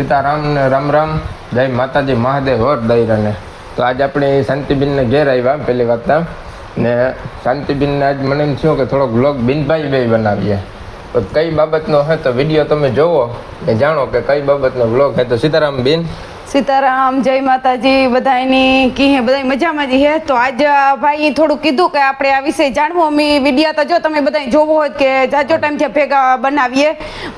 સીતારામ ને રામ રામ, જય માતાજી, મહાદેવ, હોર દૈરાને. તો આજ આપણે શાંતિબેનને ઘેર આવ્યા પહેલી વાત ને શાંતિબેનને આજ મને એમ થયું કે થોડોક બ્લોગ બિનભાઈ બે બનાવીએ. તો કઈ બાબતનો હે તો વીડિયો તમે જોવો ને જાણો કે કઈ બાબતનો બ્લોગ હે. તો સીતારામ બેન સીતારામ જય માતાજી બધાની કી બધા મજામાં જ હે? તો આજ ભાઈ થોડું કીધું કે આપણે આ વિશે જાણવું. અમે વિડીયા તો જો તમે બધા જોવો હોય કે જાજો ટાઈમ છે ભેગા બનાવીએ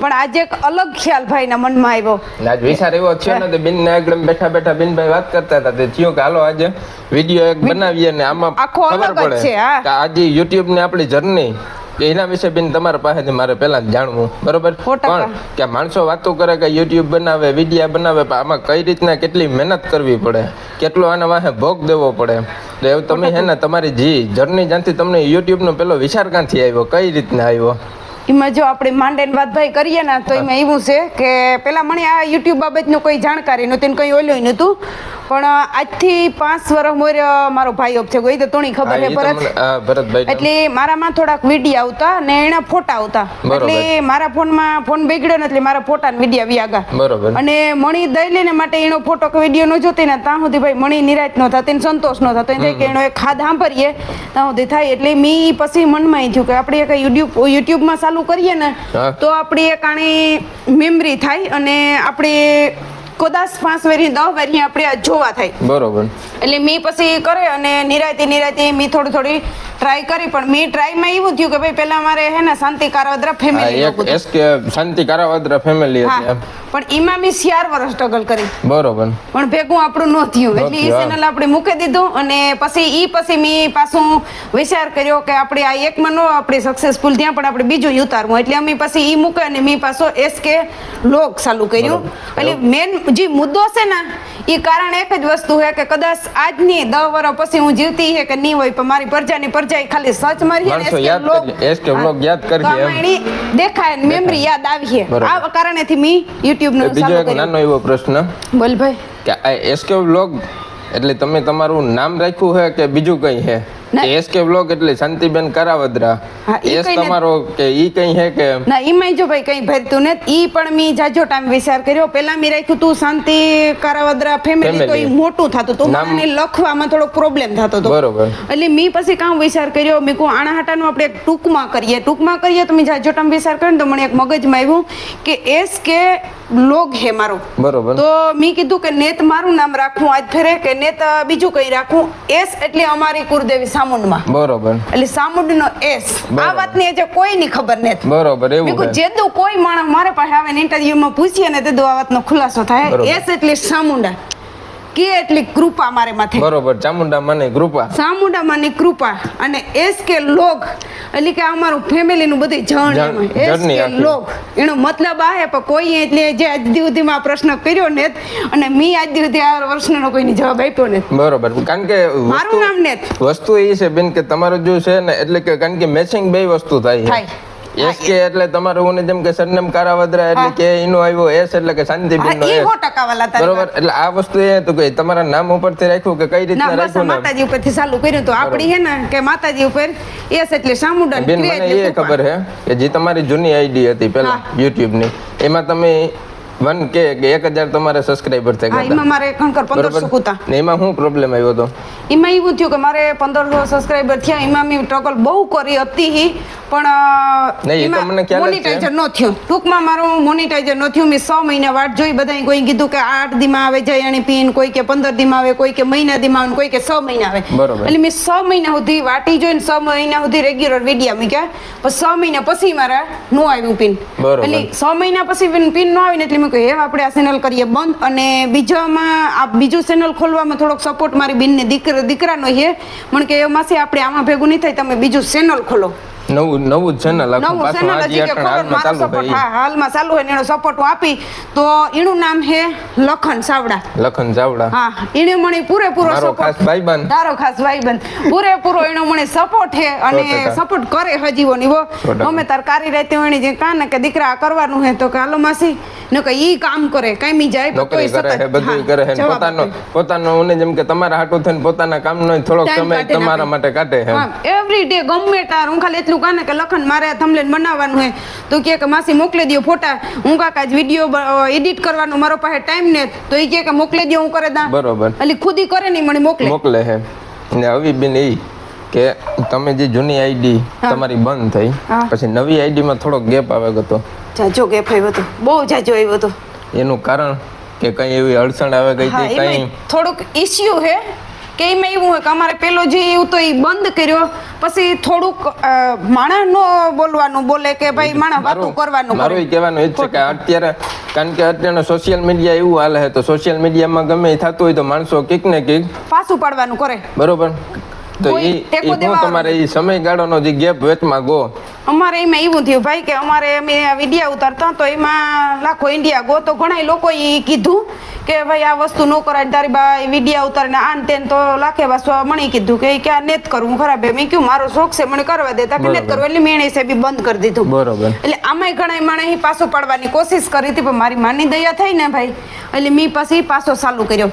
પણ આજે એક અલગ ખ્યાલ ભાઈના મનમાં આવ્યો. આજ વિચાર એવો છે ને તો બેનને આગળ બેઠા બેઠા બેનભાઈ વાત કરતા હતા. તે થયો કે હાલો આજે વીડિયો એક બનાવીએ ને આમાં આખો અલગ છે, હા. આજે યુટ્યુબ ને આપણી જર્ની કે એના વિશે બેન તમારા પાસેથી મારે પહેલા જાણવું. બરોબર? પણ કે માણસો વાતો કરે કે યુટ્યુબ બનાવે વિડીયા બનાવે પણ આમાં કઈ રીતના કેટલી મહેનત કરવી પડે? કેટલો આના વાહે ભોગ દેવો પડે? તો એવું તમે હે ને તમારી જી જર્ની જ્યાંથી તમને યુટ્યુબનો પેલો વિચાર ક્યાંથી આવ્યો? કઈ રીતના આવ્યો? એમાં જો આપણે માંડેન વાત ભાઈ કરીએ ને તો એમાં એવું છે કે પેલા મને આ યુટ્યુબ બાબતનું કોઈ જાણકારી નહોતી કંઈ ઓલું નહોતું. પણ આજથી પાંચ વર્ષ મોર મારો ભાઈ ઓફ થયો. એ તો તોણી ખબર છે ભરત. ભરતભાઈ એટલે મારામાં થોડાક વિડીયા આવતા ને એના ફોટા આવતા. એટલે મારા ફોનમાં ફોન બગડ્યો ને એટલે મારા ફોટા ને વીડિયો વ્યાગા બરોબર. અને મણી દઈ લઈને માટે એનો ફોટો કે વીડિયો ન જોતી ને ત્યાં સુધી ભાઈ મણી નિરાશ ન થતી ને સંતોષ ન થતો. એને કે એનો એક ખાદ સાંભળીએ ત્યાં સુધી થાય. એટલે મી પછી મનમાં થયું કે આપણે એક યુટ્યુબ યુટ્યુબમાં ચાલુ કરીએ ને તો આપણી એક આણી મેમરી થાય અને આપણે કદાચ પાંચ વેરી દસ વેરી આપણે જોવા થાય. બરોબર. એટલે મેં પછી કરે અને નિરાયતી નિરાયતી મેં થોડી થોડી ટ્રાય કરી પણ મેં ટ્રાયમાં એવું થયું કે ભાઈ પહેલા મારે હે ને શાંતિ કારવદ્રા ફેમિલી એક એસ કે શાંતિ કારાવદ્ર ફેમિલી હતી પણ એમાં મેં ચાર વર્ષ સ્ટ્રગલ કરી. બરોબર. પણ ભેગું આપણું ન થયું. એટલે એ ચેનલ આપણે મૂકી દીધું અને પછી ઈ પછી મેં પાછું વિચાર કર્યો કે આપણે આ એકમાં નો આપણે સક્સેસફુલ ત્યાં પણ આપણે બીજું ઉતારવું. એટલે અમે પછી ઈ મૂકે અને મેં પાછો એસકે લોક ચાલુ કર્યું. એટલે મેન જે મુદ્દો છે ને એ કારણ એક જ વસ્તુ છે કે કદાચ આજની દસ વર્ષ પછી હું જીવતી છે કે નહીં હોય પણ મારી પ્રજાની પ્રજા એ ખાલી સચ મારી દેખાય મેમરી યાદ આવી છે. આ કારણેથી મેં યુટ્યુબનું બીજો એક નાનો એવો પ્રશ્ન. બોલ ભાઈ. કે આ એસકે બ્લોગ એટલે તમે તમારું નામ રાખ્યું છે કે બીજું કઈ છે. એસકે વ્લોગ એટલે શાંતિબેન કરાવદરા. એસ તમારો કે ઈ કઈ હે કે ના એમાંય જો ભાઈ કઈ ભરતું ને ઈ પણ મી જાજો ટાઈમ વિચાર કર્યો. પેલા મી રાખ્યું તું શાંતિ કરાવદરા ફેમિલી તો ઈ મોટું થતું તો. મને લખવામાં થોડો પ્રોબ્લેમ થતો તો બરોબર. એટલે મી પછી કામ વિચાર કર્યો. મેં કો આણા હાટાનું આપણે એક ટૂંકમાં કરીએ. ટૂંકમાં કરીએ તો મેં જાજો ટાઈમ વિચાર કર્યો તો મને એક મગજમાં આવ્યું કે એસ કે લોગ હે મારો. બરોબર. તો મેં કીધું કે નેત મારું નામ રાખવું આજ ફેરે કે નેત બીજું કઈ રાખવું એસ એટલે અમારી કુરદેવી સામુંડમાં. બરોબર. એટલે સામુંડનો એસ આ વાતની વાતની કોઈ ની ખબર નેત બરોબર એવું છે. જેદું કોઈ માણસ મારે પાસે આવે ને ઇન્ટરવ્યુમાં પૂછીએ ને તેદું આ વાતનો ખુલાસો થાય. એસ એટલે સામુંડા. કે એટલી કૃપા મારે માથે. બરોબર ચામુંડા મને કૃપા. ચામુંડા માની કૃપા અને એસ કે લોગ. એટલે કે અમારું ફેમિલીનું બધી જર્ની કે એનો મતલબ આ હે પણ કોઈ એટલે જે આજ સુધીમાં આ પ્રશ્ન કર્યો ને અને મી આજ સુધી આ પ્રશ્નનો કોઈની જવાબ આપ્યો ને બરોબર. કારણ કે મારું નામ ને વસ્તુ એ છે બેન કે તમારું જો છે ને એટલે કે કારણ કે મેચિંગ બે વસ્તુ થાય થાય. એસ કે એટલે તમારું હું જેમ કે સરનામ કારાવદ્રા એટલે કે એનો આવ્યો એસ એટલે કે શાંતિબેન નો એસ. બરોબર? એટલે આ વસ્તુ એ હતું કે તમારા નામ ઉપરથી રાખ્યું કે કઈ રીતે રાખ્યું માતાજી ઉપરથી ચાલુ કર્યું તો આપણી હે ને કે માતાજી ઉપર એસ એટલે સામુડન બેન મને એ ખબર હે કે જે તમારી જૂની આઈડી હતી પેલા યુટ્યુબની એમાં તમે વન કે એક હજાર તમારે સબસ્ક્રાઈબર થઈ ગયા એમાં મારે ખણકર પંદરસો કૂતા. ને એમાં શું પ્રોબ્લેમ આવ્યો હતો એમાં એવું થયું કે મારે પંદરસો સબસ્ક્રાઈબર થયા એમાં મેં ટ્રગલ બહુ કરી હતી પણ. મોનિટાઈઝર ન થયું. ટૂંકમાં મારું મોનિટાઈઝર ન થયું. મેં સો મહિના વાટ જોઈ બધાએ કોઈ કીધું કે આઠ દીમાં આવે જયાણી પીન કોઈ કે પંદર દીમાં આવે કોઈ કે મહિના દીમાં આવે કોઈ કે છ મહિના આવે. બરોબર. એટલે મેં છ મહિના સુધી વાટી જોઈને છ મહિના સુધી રેગ્યુલર વિડીયા મૂક્યા. પછી છ મહિના પછી મારા નો આવ્યું પિન. એટલે છ મહિના પછી પિન- પિન ન આવીને એટલે મેં કહ્યું હવે આપણે આ ચેનલ કરીએ બંધ અને બીજામાં આ બીજું ચેનલ ખોલવામાં થોડોક સપોર્ટ મારી બેનને દીકરા, દીકરાનો છે મને કે, એ માસી, આપણે આમાં ભેગું નહીં થાય, તમે બીજું ચેનલ ખોલો. નવું નવું ચેનલ નવું ચેનલ હજી કે ચાલુ સપોર્ટ હા હાલમાં ચાલુ હોય એનો સપોર્ટ આપી. તો એનું નામ છે લખન સાવડા લખન સાવડા હા એને મને પૂરેપૂરો સપોર્ટ ખાસ ભાઈબંધ. તારો ખાસ ભાઈબંધ. પૂરેપૂરો એનો મને સપોર્ટ છે અને સપોર્ટ કરે હજીવો નીવો અમે તાર કારી રહેતી હોય જે કાન કે દીકરા કરવાનું હે તો કે હાલો માસી ને કે ઈ કામ કરે કાંઈ જાય નોકરી સતત, બધું કરે હે પોતાનો પોતાનો ઉને જેમ કે તમારા હાટો થઈને પોતાના કામનો થોડોક સમય તમારા માટે કાઢે હે હા એવરી ડે ગમે તાર હું ખાલી એટલું કાં ને કે લખન મારે આ બનાવવાનું હે તો કે માસી મોકલી દો ફોટા. હું કાકા જ વીડિયો એડિટ કરવાનો મારો પાસે ટાઈમ ને તો એ કે મોકલી દો હું કરે દા. બરોબર. એટલે ખુદી કરે નહીં મને મોકલે. મોકલે હે. ને હવે બેન એ કે તમે જે જૂની આઈડી તમારી બંધ થઈ. પછી નવી આઈડીમાં થોડો ગેપ આવે ગયો જાજો ગેપ આવ્યો હતો બહુ જાજો આવ્યો હતો એનું કારણ કે કઈ એવી અડચણ આવે ગઈ હતી કઈ થોડુંક ઇસ્યુ હે. કે એમાં એવું હોય કે અમારે પેલો જે એવું તો એ બંધ કર્યો પછી થોડુંક માણસ નો બોલવાનું બોલે કે ભાઈ માણસ વાતું કરવાનું મારું એ કહેવાનું એ જ છે કે અત્યારે કારણ કે અત્યારનો સોશિયલ મીડિયા એવું હાલે છે તો સોશિયલ મીડિયામાં ગમે એ થતું હોય તો માણસો કીક ને કીક પાછું પાડવાનું કરે. બરોબર? તો કોઈ ટેકો દેવા તમારે ઈ સમયગાળાનો જે ગેપ વેચમાં ગો. અમારે એમાં એવું થયું ભાઈ કે અમારે અમે આ ઉતારતા તો એમાં લાખો ઇન્ડિયા ગો. તો ઘણા લોકો એ કીધું કે ભાઈ આ વસ્તુ ન કરાય તારી બા વિડીયા ઉતારીને આન તેન તો લાખે વાસવા મને કીધું કે કે આ નેત કરવું ખરાબ મેં કીધું મારો શોખ છે મને કરવા દેતા કે નેત કરવું એટલે મેં હિસાબે બંધ કરી દીધું. બરોબર. એટલે આમાંય ઘણા માણે પાછો પાડવાની કોશિશ કરી હતી પણ મારી માની દયા થઈ ને ભાઈ. એટલે મેં પછી પાછો ચાલુ કર્યો.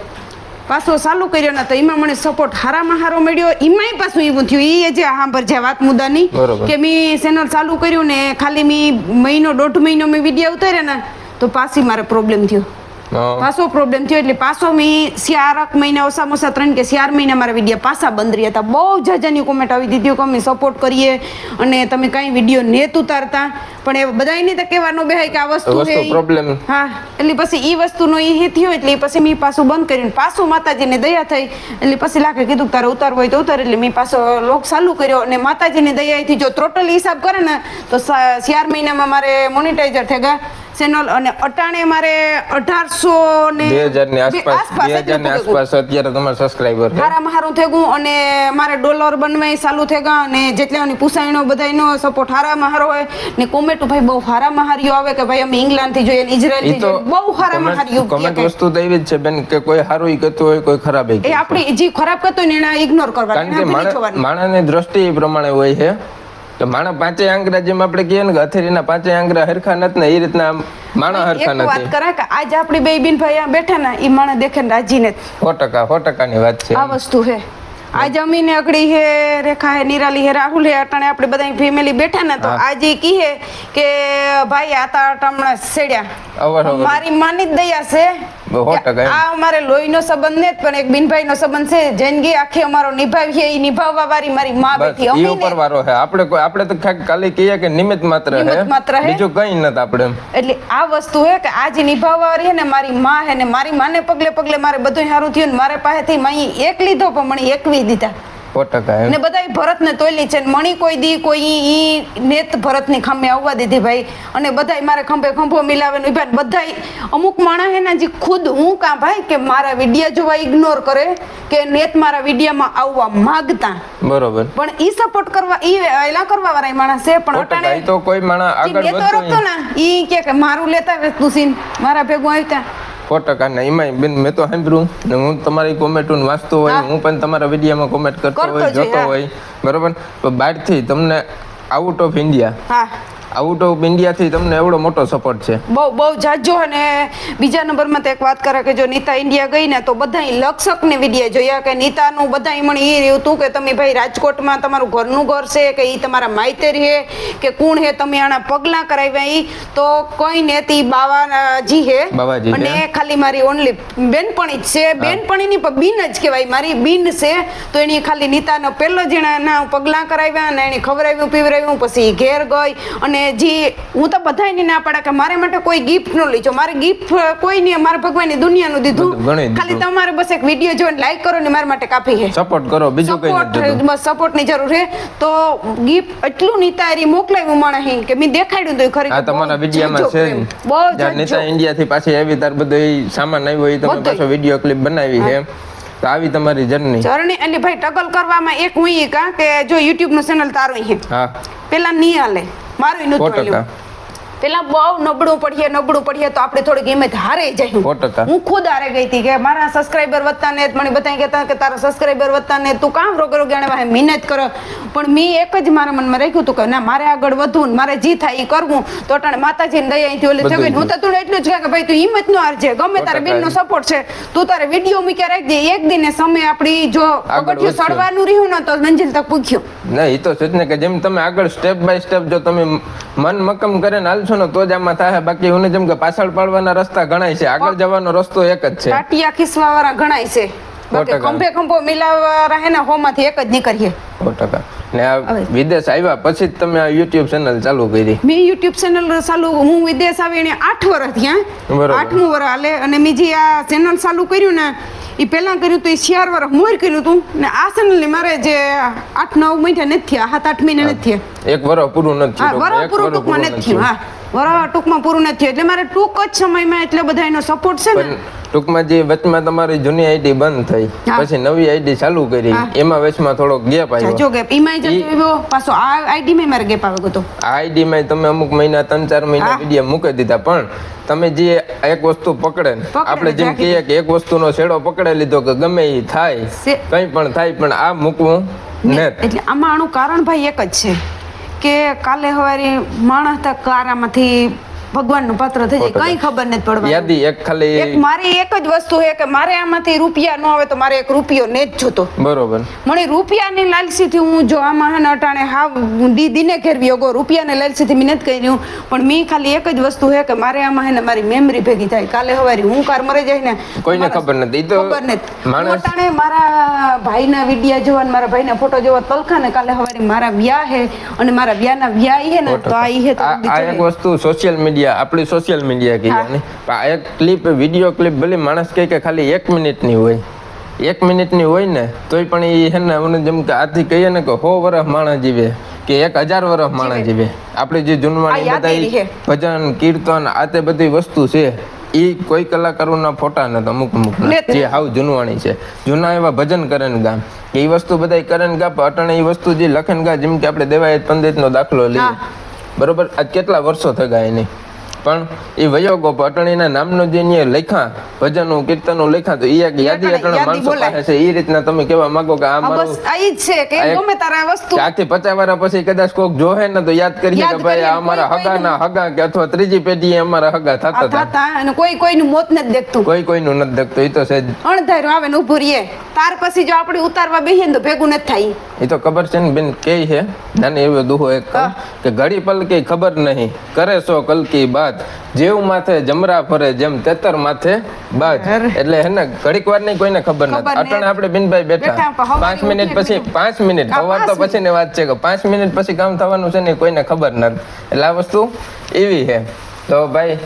પાછો ચાલુ કર્યો ને તો એમાં મને સપોર્ટ હારામાં હારો મળ્યો. એમાંય પાછું એવું થયું. એ જે સાંભળ છે વાત મુદ્દાની કે મેં ચેનલ ચાલુ કર્યું ને ખાલી મેં મહિનો દોઢ મહિનો મેં વીડિયો ઉતાર્યા ને તો પાછી મારે પ્રોબ્લેમ થયો. પાછો પ્રોબ્લેમ થયો એટલે પાછો મેં શિયાળક મહિના ઓછામાં ઓછા ત્રણ કે શિયાળ મહિના મારા વીડિયો પાછા બંધ રહ્યા હતા. બહુ જાજાની કોમેન્ટ આવી દીધી કે અમે સપોર્ટ કરીએ અને તમે કાંઈ વીડિયો નેત ઉતારતા. પણ એ નહીં તો કહેવાનું બે કે આ વસ્તુ છે પ્રોબ્લેમ હા એટલે પછી એ વસ્તુનો એ હે થયો એટલે પછી મેં પાછું બંધ કર્યું. પાછું માતાજીને દયા થઈ. એટલે પછી લાગે કીધું તારે ઉતારવું હોય તો ઉતાર. એટલે મેં પાછો લોક ચાલુ કર્યો અને માતાજીની દયાથી જો ટોટલ હિસાબ કરે ને તો ચાર મહિનામાં મારે મોનિટાઈઝર થઈ ગયા ચેનલ અને અટાણે મારે અઢારસો ને બે હજારની આસપાસ બે હજારની આસપાસ અત્યારે તમારા સબસ્ક્રાઇબર હારામાં હારું થઈ ગયું અને મારે ડોલર બનવાય ચાલુ થઈ ગયા અને જેટલાની પુસાયણો બધાયનો સપોર્ટ હારામાં હારો હોય. ને કોમેન્ટ ભાઈ બહુ હારામાં હારીઓ આવે કે ભાઈ અમે ઇંગ્લેન્ડથી જોઈએ ઇઝરાયલથી બહુ હારામાં હારીઓ કોમેન્ટ વસ્તુ તો એવી જ છે બેન કે કોઈ સારું ઈ કહેતું હોય કોઈ ખરાબ એ આપણી જે ખરાબ કરતો હોય ને એને ઇગ્નોર કારણ કે માણસની દ્રષ્ટિ એ પ્રમાણે હોય છે. તો માણસ પાંચેય આંગળા જેમ આપણે કહીએ ને અથેરીના પાંચે આંગરા હરખા નથી ને એ રીતના આમ હરખા નથી. વાત કરે કે આજ આપણી બે બેન ભાઈ બેઠા ને એ માણસ દેખે ને રાજી ને સો ટકા સો ટકાની વાત છે. આ વસ્તુ છે આ જમીને અકડી હે રેખા હે નિરાલી હે રાહુલ હે અટાણે આપણે બધા ફેમિલી બેઠા ને તો આજે ઈ હે કે ભાઈ આ તા હમણાં સેડ્યા. મારી માની દયા છે. આ અમારે લોહીનો સંબંધ ને પણ એક બિનભાઈનો સંબંધ છે જિંદગી આખી અમારો નિભાવીએ એ નિભાવવા વાળી મારી માં બેઠી ઉપર વારો છે આપણે આપણે તો ખાલી કહીએ કે નિમિત્ત માત્ર માત્ર હે. બીજું કઈ નથી આપણે. એટલે આ વસ્તુ હે કે આ નિભાવવા વાળી હે ને મારી માં હે ને મારી માને પગલે પગલે મારે બધું સારું થયું ને મારે પાસેથી માઈ એક લીધો પણ મને એકવી દીધા. સો ટકા ને બધા ભરત ને તોલી છે. મણી કોઈ દી કોઈ ઈ નેત ભરતની ખંભે આવવા દીધી ભાઈ. અને બધા મારે ખંભે ખંભો મિલાવે ને ઊભા અમુક માણસ એના જે ખુદ હું કા ભાઈ કે મારા વિડિયા જોવા ઇગ્નોર કરે કે નેત મારા વિડિયામાં આવવા માંગતા. બરોબર. પણ ઈ સપોર્ટ કરવા ઈ એલા કરવા વાળા માણસ છે. પણ અટાણે તો કોઈ માણસ આગળ વધતો ને ઈ કે મારું લેતા તું સીન. મારા ભેગું આવતા સો ટકા ને એમાં બેન મેં તો સાંભળ્યું ને હું તમારી કોમેન્ટ વાંચતો હોય હું. પણ તમારા વિડીયોમાં કોમેન્ટ કરતો હોય જોતો હોય બરોબર? તો બહારથી તમને out of India out of ઇન્ડિયાથી તમને એવડો મોટો સપોર્ટ છે. બહુ બહુ જાજો અને બીજા નંબરમાં તો એક વાત કરે કે જો નીતા ઇન્ડિયા ગઈ ને તો બધાય લક્ષકને વિડીયા જોયા કે નીતાનું બધા મને એ રહ્યું હતું કે તમે ભાઈ રાજકોટમાં તમારું ઘરનું ઘર છે કે એ તમારા માઈતર હે કે કોણ હે તમે આના પગલાં કરાવ્યા એ તો કોઈ નેતી બાવાજી હે અને ખાલી મારી ઓનલી બેનપણી જ છે. બેનપણીની પણ બિન જ કહેવાય મારી બિન છે. તો એની ખાલી નીતાનો પહેલો જ એના ના પગલાં કરાવ્યા અને એને ખવરાવ્યું પીવરાવ્યું પછી ઘેર ગઈ અને જે હું તો બધાયને ના પાડા કે મારે માટે કોઈ ગિફ્ટ ન લેજો. મારે ગિફ્ટ કોઈ નહીં મારા ભગવાનની દુનિયાનું દીધું. ખાલી તમારે બસ એક વીડિયો જોઈને લાઈક કરો ને મારા માટે કાફી છે સપોર્ટ કરો બીજું કઈ સપોર્ટ નથી. સપોર્ટની જરૂર છે તો ગિફ્ટ એટલું નિતારી મોકલાવ્યું માણસ કે મેં દેખાડ્યું તો ખરી આ તમારા વિડીયોમાં છે બહુ નીતા. ઇન્ડિયાથી પાછી આવી તાર બધો સામાન આવ્યો એ તમે પાછો વીડિયો ક્લિપ બનાવી છે તો આવી તમારી જર્ની જર્ની એટલે ભાઈ ટકલ કરવામાં એક હું કા કે જો યુટ્યુબનું ચેનલ તારું છે હા. પેલા નહીં હાલે મારું હાલ્યું પેલા બહુ નબળું પડીએ નબળું પડીએ તો આપણે થોડીક હિંમત હારે જાય હું ખુદ હારે ગઈ હતી કે મારા સબસ્ક્રાઇબર વધતા ને મને બધા કહેતા કે તારા સબસ્ક્રાઇબર વધતા ને તું કામ રોગ રોગ વાહે મહેનત કરો. પણ મેં એક જ મારા મનમાં રાખ્યું હતું કે ના મારે આગળ વધવું મારે જી થાય એ કરવું. તો અટાણે માતાજીને દયા અહીંથી ઓલી થઈ ગઈ હું તો તું એટલું જ કે ભાઈ તું હિંમત નો હારજે ગમે તારે બેન નો સપોર્ટ છે તું તારે વીડિયો મૂક્યા રાખજે. એક દિને સમય આપણી જો પગથિયું. સડવાનું રહ્યું ને તો મંજિલ તક પૂછ્યું. ના એ તો છે ને કે જેમ તમે આગળ સ્ટેપ બાય સ્ટેપ જો તમે મન મક્કમ કરીને હાલશો ને તો જ આમાં થાય. બાકી હું જેમ કે પાછળ પડવાના રસ્તા ઘણાય છે આગળ જવાનો રસ્તો એક જ છે. કાટિયા ખીસવા વાળા ઘણાય છે બાકી ખંભે ખંભો મિલાવવા રહે ને હોમાંથી એક જ નીકળીએ. સો ટકા. ને આ વિદેશ આવ્યા પછી તમે આ યુટ્યુબ ચેનલ ચાલુ કરી. મેં યુટ્યુબ ચેનલ ચાલુ હું વિદેશ આવી એને આઠ વર્ષ થયા. બરોબર. આઠમું વર્ષ હાલે અને મેં જે આ ચેનલ ચાલુ કર્યું ને એ પહેલા કર્યું તો એ ચાર વર્ષ મોર કર્યું હતું ને આ ચેનલ ને મારે જે આઠ નવ મહિના નથી થયા સાત આઠ મહિના નથી થયા. એક વરસ પૂરું નથી પૂરું ટૂંકમાં પૂરું નથી થયું હા. વરસ ટૂંકમાં પૂરું નથી એટલે મારે ટૂંક જ સમયમાં એટલે બધા એનો સપોર્ટ છે ને? ટૂંકમાં જે વચમાં તમારી જૂની આઈડી બંધ થઈ પછી નવી આઈડી ચાલુ કરી એમાં વચમાં થોડો ગેપ આવ્યો. જો ગેપ ઈમાય જતો આવ્યો પાછો આ આઈડી માં મારે ગેપ આવ્યો હતો. આ આઈડી માં તમે અમુક મહિના ત્રણ ચાર મહિના. વીડિયો મૂકી દીધા પણ તમે જે એક વસ્તુ પકડે આપણે જેમ કહીએ કે એક વસ્તુનો છેડો પકડે લીધો કે ગમે એ થાય કઈ પણ થાય પણ આ મૂકવું ને એટલે આમાં આનું કારણ ભાઈ એક જ છે. કે કાલે સવારે માણસ કારામાંથી ભગવાનનું પાત્ર થઈ જાય કઈ ખબર નથી પડવા યાદી એક એક મારી એક જ વસ્તુ છે કે મારે આમાંથી રૂપિયા ન આવે તો મારે એક રૂપિયો ને જ જોતો. બરોબર. મને રૂપિયાની લાલસીથી હું જો આમાં હે અટાણે હા દી દીને ઘેરવી ગયો રૂપિયાને લાલસીથી મેં નથી કર્યું પણ મેં ખાલી એક જ વસ્તુ છે કે મારે આમાં હે ને મારી મેમરી ભેગી થાય. કાલે હવારી હું કાર મરે જાય ને કોઈને ખબર નથી. તો ખબર નથી. અટાણે મારા ભાઈના વિડિયા જોવા ને મારા ભાઈના ફોટો જોવા તલખા ને કાલે હવારી મારા વ્યાહ હે અને મારા વ્યાહના વ્યાહ ઈ હે ને તો આ હે તો આ. એક વસ્તુ સોશિયલ મીડિયા આપણી સોશિયલ મીડિયા કહીએ ને. આ એક ક્લિપ વીડિયો ક્લિપ ભલે માણસ કહે કે ખાલી એક મિનિટની હોય. એક મિનિટની હોય ને તોય પણ એ હે ને મને જેમ કે આથી કહીએ ને કે હો વર્ષ માણસ જીવે કે એક હજાર વર્ષ માણસ જીવે. આપણે જે જૂનવાણી બધા ભજન કીર્તન આ તે બધી વસ્તુ છે એ કોઈ કલાકારોના ફોટા નથી અમુક અમુક જે હાવ જૂનવાણી છે. જૂના એવા ભજન કરે ને ગામ. એ વસ્તુ બધા કરે ને ગા અટાણે એ વસ્તુ જે લખે ને ગા જેમ કે આપણે દેવાયત પંડિતનો દાખલો લઈએ. બરોબર? આજ કેટલા વર્ષો થઈ ગયા એની? પણ એ વયોગો અટણીના નામનું જે અહીંયા લખ્યા ભજનો કીર્તનો લખ્યા તો એ એક યાદી અટણ માણસો પાસે છે. એ રીતના તમે કેવા માંગો કે આ મારું બસ આ છે કે ગમે તારા વસ્તુ આજથી પચાસ વર્ષ પછી કદાચ કોક જોહે ને તો યાદ કરીએ કે ભાઈ અમારા હગાના હગા કે અથવા ત્રીજી પેઢી અમારા હગા થતા હતા. અને કોઈ કોઈનું મોત નથી દેખતું. કોઈ કોઈનું નથી દેખતું એ તો છે અણધાર્યું આવે ને ઉભું રહીએ. તાર પછી જો આપણે ઉતારવા બેહીએ તો ભેગું નથી થાય. એ તો ખબર છે ને બેન કે છે? નાની એવો દુહો એક કે ઘડી પલકી ખબર નહીં કરે સો કલકી બાદ. બાત જેવ માથે જમરા ફરે જેમ તેતર માથે બાજ. એટલે હે ને ઘડીક વાર નહીં કોઈને ખબર નથી. અટણ આપણે બિનભાઈ બેઠા. પાંચ મિનિટ પછી પાંચ મિનિટ. હા, તો પછી ની વાત છે કે પાંચ મિનિટ પછી કામ થવાનું છે ને કોઈને ખબર નથી. એટલે આ વસ્તુ એવી છે. તો ભાઈ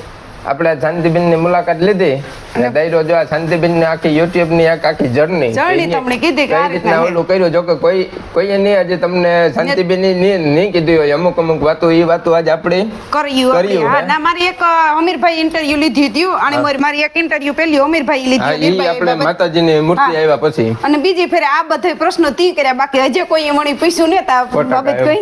આપણે શાંતિબેનની મુલાકાત લીધી અને દાયરો જો આ શાંતિબેનની આખી યુટ્યુબની એક આખી જર્ની Journey તમને કીધી કે આ રીતના રીતના ઓલું કર્યું? જો કે કોઈ કોઈએ નહીં આજે તમને શાંતિબેનની નહીં નહીં કીધું હોય. અમુક અમુક વાતો એ વાતો આજે આપણે કર્યું. કર્યું, હા ના મારી એક અમીરભાઈ ઇન્ટરવ્યુ લીધી હતી. અને મારી મારી એક ઇન્ટરવ્યુ પેલી અમીરભાઈ લીધી આપણે માતાજી ની મૂર્તિ આવ્યા પછી. અને બીજી ફેરે આ બધા પ્રશ્નો તી કર્યા. બાકી હજે કોઈ મણી પૂછ્યું ને તા સો ટકા બાબત કઈ.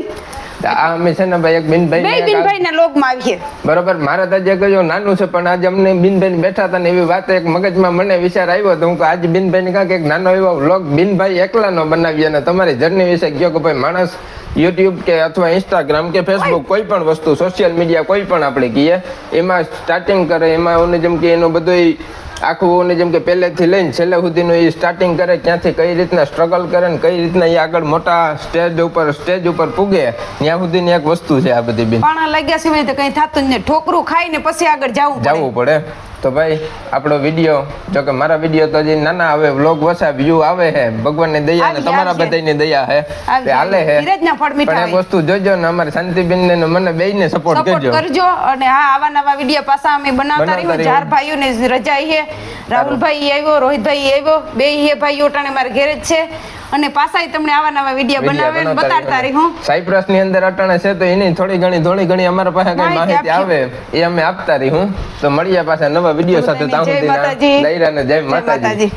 અમે છે ને ભાઈ એક બિનભાઈ બે બિનભાઈ ના લોગમાં આવીએ બરોબર મારા દાદા જે નાનું છે પણ આજે અમને બિનભાઈ બેઠા હતા ને એવી વાત એક મગજમાં મને વિચાર આવ્યો તો હું આજે બિનભાઈ ને કાંઈક નાનો એવો વ્લોગ બિનભાઈ એકલાનો બનાવીએ અને તમારી જર્ની વિશે કહ્યો કે ભાઈ માણસ યુટ્યુબ કે અથવા ઇન્સ્ટાગ્રામ કે ફેસબુક કોઈ પણ વસ્તુ સોશિયલ મીડિયા કોઈ પણ આપણે કહીએ એમાં સ્ટાર્ટિંગ કરે એમાં ઓને જેમ કે એનું બધું આખું જેમ કે પહેલેથી લઈને છેલ્લે સુધીનું એ સ્ટાર્ટિંગ કરે ક્યાંથી કઈ રીતના સ્ટ્રગલ કરે ને કઈ રીતના એ આગળ મોટા સ્ટેજ ઉપર સ્ટેજ ઉપર પૂગે ત્યાં સુધીની એક વસ્તુ છે આ બધી બેન. પાણા લાગ્યા સિવાય તો કઈ થતું જ નહીં. ઠોકરું ખાઈને પછી આગળ જવું જવું પડે. તો ભાઈ આપણો વીડિયો જો કે મારા વીડિયો તો હજી નાના આવે વ્લોગ વસા વ્યૂ આવે છે ભગવાનની દયા ને તમારા. બધાની દયા છે તે હાલે છે પણ એક વસ્તુ જોજો ને અમારે શાંતિબેન ને મને બેયને સપોર્ટ સપોર્ટ કરજો. કરજો અને હા આવા નવા વીડિયો પાછા અમે બનાવતા રહ્યું. ચાર ભાઈઓને રજા છે રાહુલભાઈ આવ્યો રોહિતભાઈ આવ્યો બે હે ભાઈઓ ટાણે મારા ઘેરે જ છે. અને પાછા તમને આવા નવા વીડિયો બનાવે અને બતાડતા રહી. હું. સાયપ્રસની અંદર અટાણે છે તો એની થોડી ઘણી થોડી ઘણી અમારા પાસે કઈ માહિતી આવે એ અમે આપતા રહી હું. તો મળીએ પાછા નવા વીડિયો સાથે જય ત્યાં સુધીના માતાજી. જય જય માતાજી.